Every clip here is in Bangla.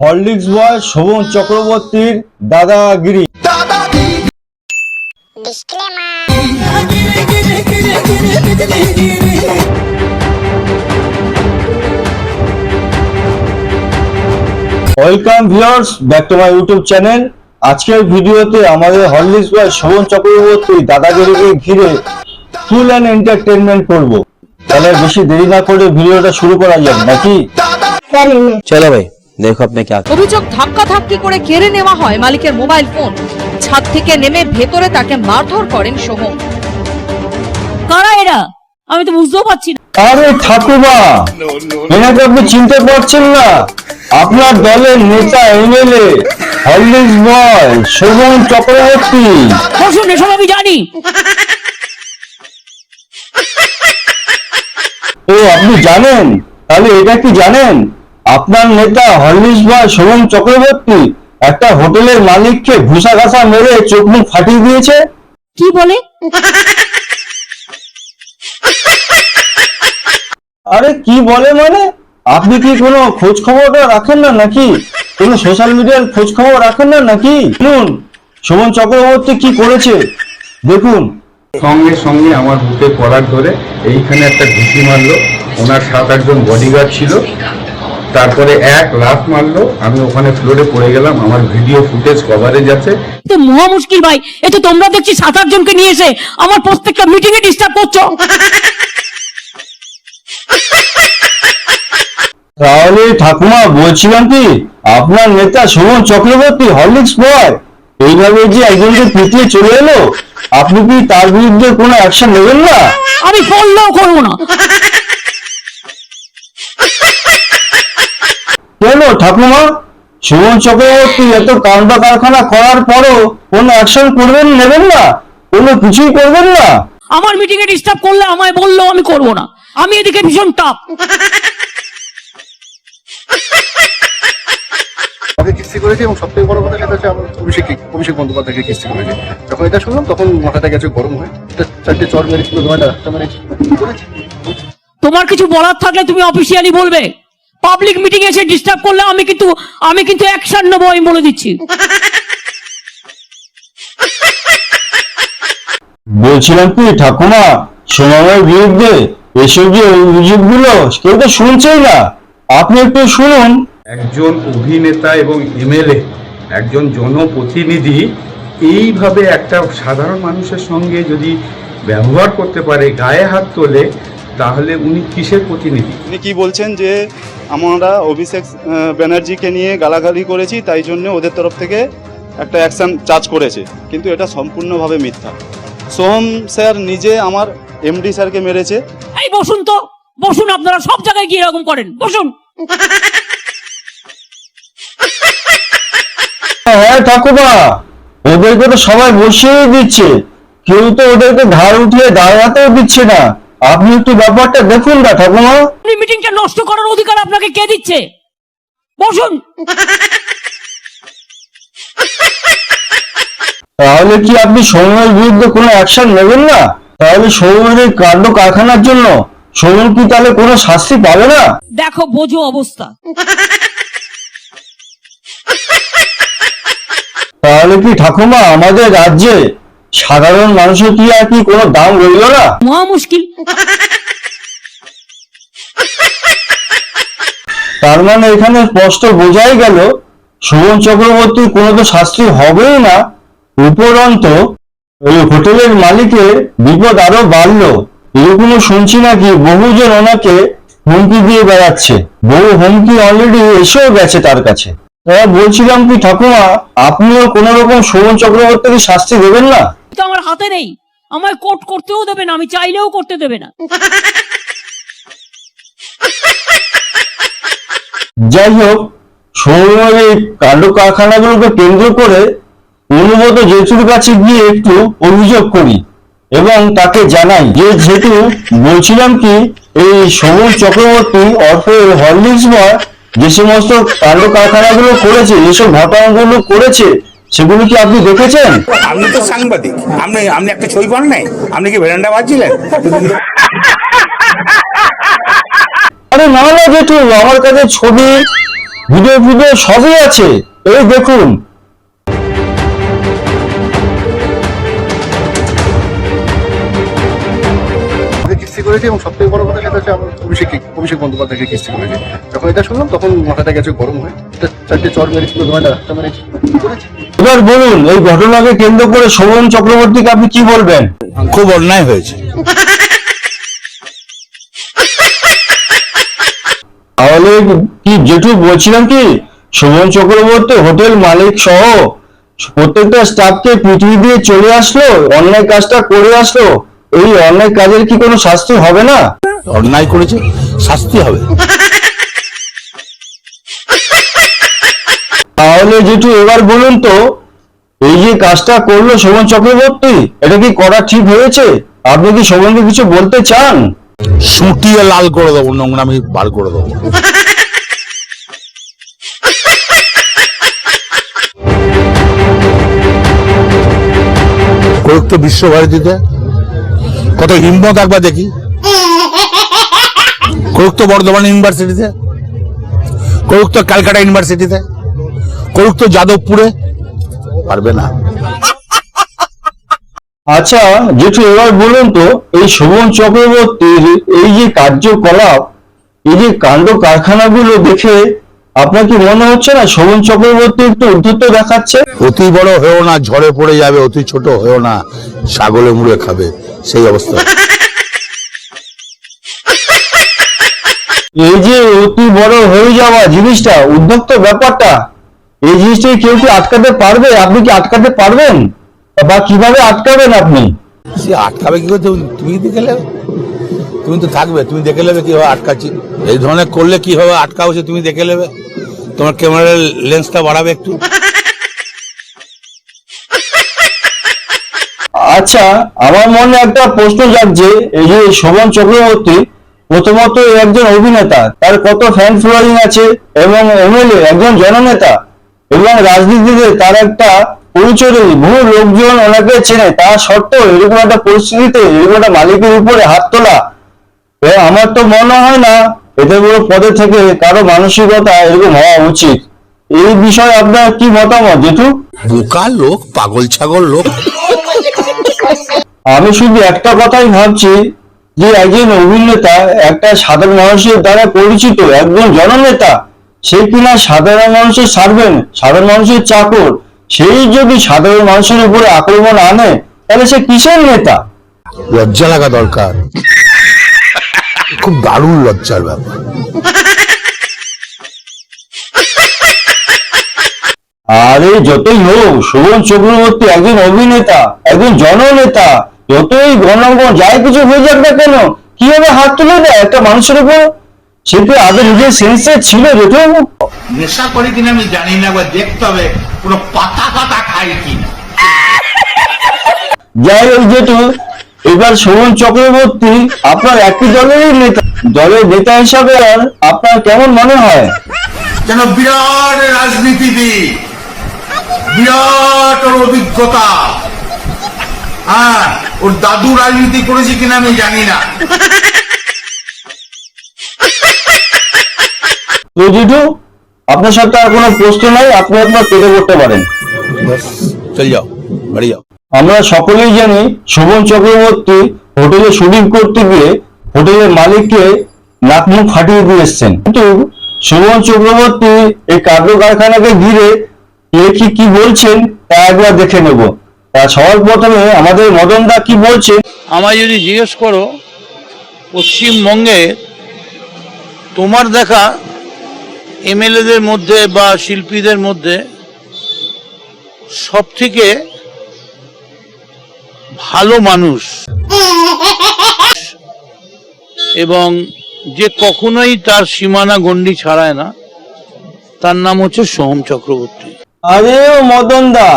হরলিক্স বয় শোভন চক্রবর্তীর দাদাগিরি welcome viewers back to my YouTube channel আজকের ভিডিওতে আমাদের হরলিক্স বয় শোভন চক্রবর্তী দাদাগিরিকে ঘিরে ফুল অ্যান্ড এন্টারটেনমেন্ট করব। তাহলে বেশি দেরি না করে ভিডিওটা শুরু করা যাক, নাকি? চলো ভাই। দেখো আপনি কে অভিযোগ ধাক্কা ধাক্কি করে কেড়ে নেওয়া হয় মালিকের মোবাইল ফোন। ছাদ থেকে নেমে ভেতরে তাকে মারধর করেন সোহম। কারা এরা? আমি তো বুঝতেও পারছি না। আরে ঠাকুমা এনাকে আপনি চিনতে পারছেন না? আপনার দলের নেতা এমএলএ হলডিস বয় শোভন চক্রবর্তী। বসুন এসব আমি জানি। ও আপনি জানেন? তাহলে এটা কি জানেন? আপনার নেতা হরলিক্স বয় শোভন চক্রবর্তী একটা হোটেলের মালিককে ঘুষা ঘাসা মেরে চোখ মুখ ফাটিয়ে দিয়েছে? কি বলে? আরে কি বলে মানে? আপনি কি কোনো খোঁজ খবরটা রাখেন না নাকি? কোনো সোশ্যাল মিডিয়ার খোঁজ খবর রাখেন না নাকি? শুনুন শোভন চক্রবর্তী কি করেছে? দেখুন। সঙ্গে সঙ্গে আমার বুকে করার ধরে এইখানে একটা ঘুষি মারলো। ওনার সাত আটজন বডিগার্ড ছিল। তারপরে এক লাফ মারলো আমি ওখানে ফ্লোরে পড়ে গেলাম আমার ভিডিও ফুটেজ কভারেজ আছে। তো মহা মুশকিল ভাই এ তো তোমরা দেখছি সাত আট জনকে নিয়ে এসে আমার প্রত্যেকটা মিটিং এ ডিস্টার্ব করছ। তাহলে ঠাকুমা বলছিলাম কি আপনার নেতা শোভন চক্রবর্তী হরলিক্স বয় এইভাবে যে একজনকে পিটিয়ে চলে এলো আপনি কি তার বিরুদ্ধে কোনো অ্যাকশন নেবেন না? আমি পড়লেও করব না। কেন ঠাকুমা? শোভন চক্রবর্তী এত কাণ্ড কারখানা করার পরও কোনো অ্যাকশন করবেন নেবেন না? কোনো কিছুই করবেন না? আমার মিটিং এ ডিস্টার্ব করলে আমায় বলল আমি করব না। আমি এদিকে ভীষণ টাপ আমাকে কিস্তি করেছে এবং সব থেকে বড় কথা সেটা হচ্ছে আমার অভিষেক অভিষেক বন্দ্যোপাধ্যায়কে কিস্তি করেছে। যখন এটা শুনলাম তখন মাথাটা গেছে গরম হয়ে। চারটে চর মেরেছিল তোমার কিছু বলার থাকলে তুমি অফিসিয়ালি বলবে। পাবলিক মিটিং এসে ডিস্টার্ব করলে আমি কিন্তু আমি কিন্তু অ্যাকশন নেব আমি বলে দিচ্ছি। বলছিলাম কি ঠাকুমা সোনামের বিরুদ্ধে এসব যে অভিযোগগুলো কেউ তো শুনছেই না। আপনি একটু শুনুন। একজন অভিনেতা এবং এমএলএ একজন জনপ্রতিনিধি এইভাবে একটা সাধারণ মানুষের সঙ্গে যদি ব্যবহার করতে পারে গায়ে হাত তোলে তাহলে উনি কিসের প্রতিনিধি? উনি কি বলছেন যে আমরা অভিষেক ব্যানার্জিকে নিয়ে গালাগালি করেছি তাই জন্য ওদের তরফ থেকে একটা অ্যাকশন চার্জ করেছে। কিন্তু এটা সম্পূর্ণভাবে মিথ্যা। সোহম স্যার নিজে আমার এমডি স্যারকে মেরেছে। এই বসুন তো। বসুন আপনারা সব জায়গায় গিয়ে এরকম করেন। বসুন। হ্যাঁ ঠাকুমা ওদেরকে তো সবাই বসিয়ে দিচ্ছে। কেউ তো ওদেরকে ধার উঠিয়ে দাঁড়াতেও দিচ্ছে না। আপনি একটু ব্যাপারটা দেখুন না ঠাকুমা। মিটিংটা নষ্ট করার অধিকার আপনাকে কে দিচ্ছে? বসুন। তাহলে কি আপনি সৌমের বিরুদ্ধে কোনো অ্যাকশন নেবেন না? তাহলে সৌমের এই কাণ্ড কারখানার জন্য সৌমেন কি তাহলে কোনো শাস্তি পাবে না? দেখো বোঝো অবস্থা। তাহলে কি ঠাকুমা আমাদের রাজ্যে সাধারণ মানুষের কি আর কি কোনো দাম রইল না? মহা মুশকিল। তার মানে এখানে স্পষ্ট বোঝাই গেল শোভন চক্রবর্তীর কোনো তো শাস্তি হবেই না উপরন্ত ওই হোটেলের মালিকের বিপদ আরও বাড়লো। এরকমও শুনছি নাকি বহুজন ওনাকে হুমকি দিয়ে বেড়াচ্ছে। বহু হুমকি অলরেডি এসেও গেছে তার কাছে। বলছিলাম কি ঠাকুমা আপনিও কোন রকম শোভন চক্রবর্তীকে শাস্তি দেবেন না? তো আমার হাতে নেই। আমায় কোর্ট করতেও দেবে না, আমি চাইলেও করতে দেবে না। যাই হোক সৌমের এই কাণ্ড কারখানাগুলোকে কেন্দ্র করে অনুগত জেঠুর কাছে গিয়ে একটু অভিযোগ করি এবং তাকে জানাই। যে যেহেতু বলছিলাম কি, এই সবুজ চক্রবর্তী, অর্থ হরলিক্স বা যে সমস্ত কাণ্ড কারখানাগুলো করেছে, যেসব ঘটনাগুলো করেছে সেগুলো কি আপনি দেখেছেন? আপনি তো সাংবাদিক। আপনি আপনি একটা ছবি পান নাই? আপনি কি ভেরান্ডা বাজছিলেন? আরে না না জেঠু আমার কাছে ছবি ভিডিও ভিডিও সবই আছে। এই দেখুন করেছি এবং সব থেকে বড় কথা সেটা হচ্ছে আমার অভিষেক অভিষেক বন্দ্যোপাধ্যায়কে কিস্তি করেছি। যখন এটা শুনলাম তখন মাথাটা গেছে গরম হয়ে। চারটে চর মেরেছিল মেরেছি এবার বলুন এই ঘটনাকে কেন্দ্র করে শোভন চক্রবর্তীকে আপনি কি বলবেন? খুব অন্যায় হয়েছে। তাহলে কি জেঠু বলছিলাম কি? শোভন চক্রবর্তী হোটেল মালিক সহ প্রত্যেকটা স্টাফকে পিটিয়ে দিয়ে চলে আসলো অন্যায় কাজটা করে আসলো। এই অন্যায় কাজের কি কোনো শাস্তি হবে না? অন্যায় করেছে শাস্তি হবে। তাহলে জেঠু এবার বলুন তো এই যে কাজটা করল শোভন চক্রবর্তী এটা কি করা ঠিক হয়েছে? আপনি কি শোভনকে কিছু বলতে চান? সুটিয়ে লাল করে দেবো নোংরামি বার করে দেবো। করুক তো বিশ্বভারতীতে। কত হিম্মত একবার দেখি। করুক তো বর্ধমান ইউনিভার্সিটিতে করুক তো ক্যালকাটা ইউনিভার্সিটিতে করুক তো যাদবপুরে। পারবে না। আচ্ছা জেঠু এবার বলুন তো এই শোভন চক্রবর্তীর এই যে কার্যকলাপ এই যে কাণ্ড কারখানাগুলো দেখে আপনার কি মনে হচ্ছে না শোভন চক্রবর্তী একটু উদ্ধত্ত দেখাচ্ছে? অতি বড় হয়েও না ঝড়ে পড়ে যাবে অতি ছোট হয়েও না ছাগলে মুড়ে খাবে। সেই অবস্থা। এই যে অতি বড় হয়ে যাওয়া জিনিসটা, উদ্যোক্ত ব্যাপারটা, এই জিনিসটাকে কেউ কি আটকাতে পারবে? আপনি কি আটকাতে পারবেন? বা কীভাবে আটকাবেন আপনি? আটকাবে কি করে? তুমি- দেখে নেবে তুমি তো থাকবে, তুমি দেখে নেবে কীভাবে আটকাচ্ছি। এই ধরনের করলে কি হবে আটকা হচ্ছে তুমি দেখে নেবে। তোমার ক্যামেরার লেন্সটা বাড়াবে একটু। আচ্ছা আমার মনে একটা প্রশ্ন জাগছে, এই যে শোভন চক্রবর্তী প্রথমত একজন অভিনেতা, তার কত ফ্যান ফলোয়িং আছে এবং এমএলএ একজন জননেতা এবং রাজনীতিতে তার একটা পরিচয়। বহু লোকজন ওনাকে চেনে, তা সত্ত্বেও এরকম একটা পরিস্থিতিতে, এরকম একটা মালিকের উপরে হাত তোলা আমার তো মনে হয় না এদের বড় পদে থেকে কারও মানসিকতা এরকম হওয়া উচিত এই বিষয়ে আপনার কি মতামত, জেঠু বোকা লোক, পাগল ছাগল লোক আমি শুধু একটা কথাই ভাবছি যে একজন অভিনেতা একটা সাধারণ মানুষের দ্বারা পরিচিত একজন জননেতা সে কিনা সাধারণ মানুষের সার্ভেন সাধারণ মানুষের চাকর সেই যদি সাধারণ মানুষের উপরে আক্রমণ আনে তাহলে সে কিসের নেতা? লজ্জা লাগা দরকার। খুব দারুণ লজ্জার ব্যাপার। আরে যতই হোক শোভন চক্রবর্তী একজন অভিনেতা একজন জননেতা যতই গণগণ যাই কিছু হয়ে যাক না কেন কীভাবে হাত তুলে দেয় একটা মানুষের উপর? সে আগে নিজের সেন্সে ছিল নেশা করে কিনা আমি জানি না একবার দেখতে হবে কোনো পাতা পাতা খাই কিনা যাই হোক যেটু এবার শোভন চক্রবর্তী আপনার একই দলেরই নেতা দলের নেতা হিসাবে আর আপনার কেমন মনে হয়? যেন বিরাট রাজনীতিবিদ বিরাট অভিজ্ঞতা। হ্যাঁ ওর দাদু রাজনীতি করেছে কিনা আমি জানি না। তো জেঠু আপনার সাথে আর কোনো প্রশ্ন নাই আপনি আপনার কেটে করতে পারেন। চল যাও বাড়ি যাও। আমরা সকলেই জানি শোভন চক্রবর্তী হোটেলে শুটিং করতে গিয়ে হোটেলের মালিককে নাক মুখ ফাটিয়ে দিয়ে এসছেন। কিন্তু শোভন চক্রবর্তী এই কার্য কারখানাকে ঘিরে কে কি কি বলছেন তা একবার দেখে নেব। তা সবার প্রথমে আমাদের মদন দা কি বলছেন আমায় যদি জিজ্ঞেস করো পশ্চিমবঙ্গে তোমার দেখা এমএলএদের মধ্যে বা শিল্পীদের মধ্যে সব থেকে ভালো মানুষ? এবং যে কখনোই তার সীমানা গণ্ডি ছাড়ায় না তার নাম হচ্ছে সোহম চক্রবর্তী। আরে মদন দা।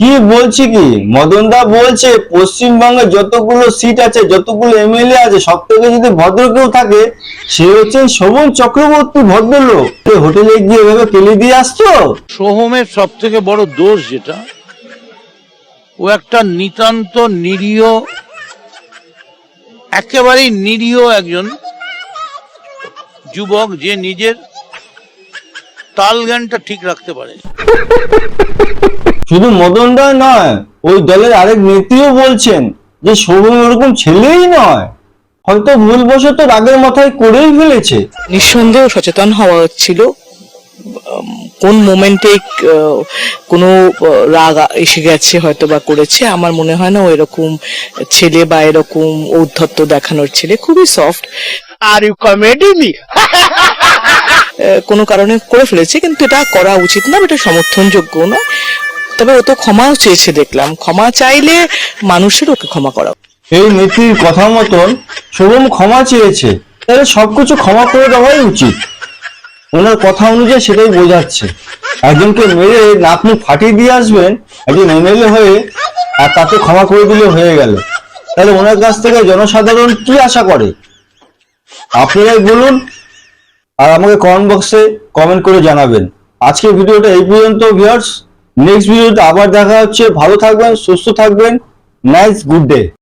কি বলছি কি? মদন দা বলছে পশ্চিমবঙ্গে যতগুলো সিট আছে যতগুলো এমএলএ আছে সব থেকে যদি ভদ্র কেউ থাকে সে হচ্ছেন শোভন চক্রবর্তী ভদ্রলোক। হোটেলে গিয়ে এভাবে কেলি দিয়ে আসছো সোহমের সব থেকে বড় দোষ যেটা ও একটা নিতান্ত নিরীহ একেবারেই নিরীহ একজন যুবক যে নিজের তাল জ্ঞানটা ঠিক রাখতে পারে। শুধু মদন রায় নয় ওই দলের আরেক নেত্রীও বলছেন যে শোভন ওরকম ছেলেই নয়। হয়তো ভুলবশত রাগের মাথায় করেই ফেলেছে। নিঃসন্দেহ সচেতন হওয়া ছিল। উম, কোন মোমেন্টে কোনো রাগ এসে গেছে হয়তো বা করেছে আমার মনে হয় না ও এরকম ছেলে বা এরকম ঔদ্ধত্য দেখানোর ছেলে খুবই soft are you comedy me কোনো কারণে করে ফেলেছে কিন্তু এটা করা উচিত না এটা সমর্থনযোগ্য না তবে ও তো ক্ষমাও চেয়েছে দেখলাম। ক্ষমা চাইলে মানুষের ওকে ক্ষমা করা এই নেত্রীর কথা মতন শোভম ক্ষমা চেয়েছে। তাহলে সবকিছু ক্ষমা করে দেওয়াই উচিত। ওনার কথা অনুযায়ী সেটাই বোঝাচ্ছে। একজনকে মেরে মুখ ফাটিয়ে দিয়ে আসবেন, একজন এমএলএ হয়ে, আর তাকে ক্ষমা করে দিলে হয়ে গেল। তাহলে ওনার কাছ থেকে জনসাধারণ কি আশা করে? আপনারাই বলুন, আর আমাকে কমেন্ট বক্সে কমেন্ট করে জানাবেন। আজকের ভিডিওটা এই পর্যন্ত ভিউয়ার্স নেক্সট ভিডিওতে আবার দেখা হচ্ছে। ভালো থাকবেন সুস্থ থাকবেন। Nice good day